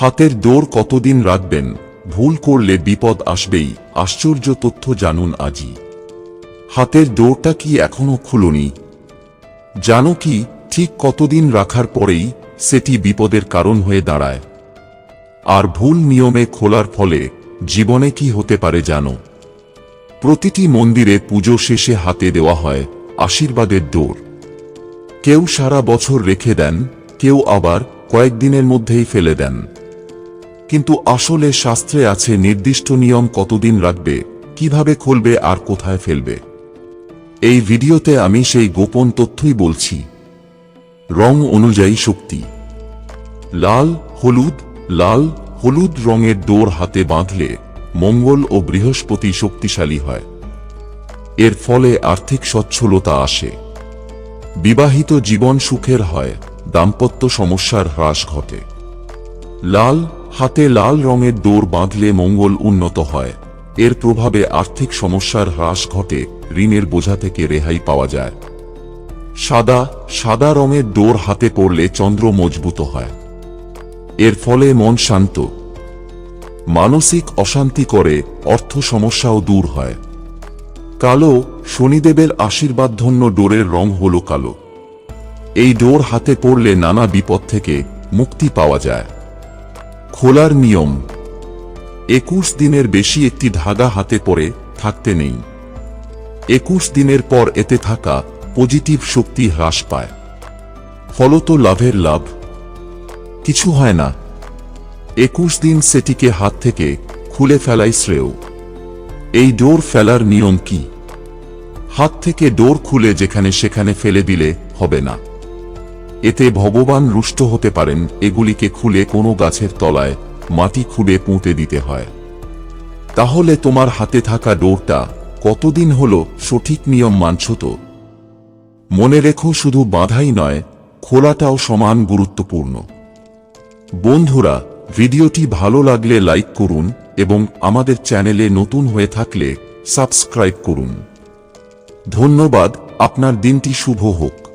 হাতের দৌড় কতদিন রাখবেন? ভুল করলে বিপদ আসবেই। আশ্চর্য তথ্য জানুন আজই হাতের দৌড়টা কি এখনও খুলনি? জানো কি, ঠিক কতদিন রাখার পরেই সেটি বিপদের কারণ হয়ে দাঁড়ায়। আর ভুল নিয়মে খোলার ফলে জীবনে কি হতে পারে জানো? প্রতিটি মন্দিরে পুজো শেষে হাতে দেওয়া হয় আশীর্বাদের ডোর কেউ সারা বছর রেখে দেন, কেউ আবার কয়েকদিনের মধ্যেই ফেলে দেন। কিন্তু আসলে শাস্ত্রে আছে নির্দিষ্ট নিয়ম কতদিন রাখবে, কীভাবে খুলবে আর কোথায় ফেলবে। এই ভিডিওতে আমি সেই গোপন তথ্যই বলছি। রং অনুযায়ী শক্তি। লাল, হলুদ লাল, হলুদ রঙের ডোর হাতে বাঁধলে মঙ্গল ও বৃহস্পতি শক্তিশালী হয়। এর ফলে আর্থিক সচ্ছলতা আসে। বিবাহিত জীবন সুখের হয়, দাম্পত্য সমস্যার হ্রাস ঘটে। লাল হাতে লাল রঙের ডোর বাঁধলে মঙ্গল উন্নত হয়। এর প্রভাবে আর্থিক সমস্যার হ্রাস ঘটে, ঋণের বোঝা থেকে রেহাই পাওয়া যায়। সাদা সাদা রঙের ডোর হাতে পড়লে চন্দ্র মজবুত হয়। এর ফলে মন শান্ত। মানসিক অশান্তি করে, অর্থ সমস্যাও দূর হয়। কালো, শনিদেবের আশীর্বাদধন্য ডোরের রং হল কালো। এই ডোর হাতে পড়লে নানা বিপদ থেকে মুক্তি পাওয়া যায়। খোলার নিয়ম। একুশ দিনের বেশি একটি ধাগা হাতে পরে থাকতে নেই। একুশ দিনের পর এতে থাকা পজিটিভ শক্তি হ্রাস পায়। ফলত লাভের লাভ। কিছু হয় না। একুশ দিন সেটিকে হাত থেকে খুলে ফেলাই শ্রেয়। এই ডোর ফেলার নিয়ম কি? হাত থেকে ডোর খুলে যেখানে সেখানে ফেলে দিলে হবে না। এতে ভগবান রুষ্ট হতে পারেন, এগুলিকে খুলে কোনো গাছের তলায়, মাটি খুলে পুঁতে দিতে হয়। তাহলে তোমার হাতে থাকা ডোরটা কতদিন হল সঠিক নিয়ম মানছ তো? মনে রেখো শুধু বাধাই নয়, খোলাটাও সমান গুরুত্বপূর্ণ। বন্ধুরা, ভিডিওটি ভালো লাগলে লাইক করুন এবং আমাদের চ্যানেলে নতুন হয়ে থাকলে সাবস্ক্রাইব করুন। ধন্যবাদ, আপনার দিনটি শুভ হোক।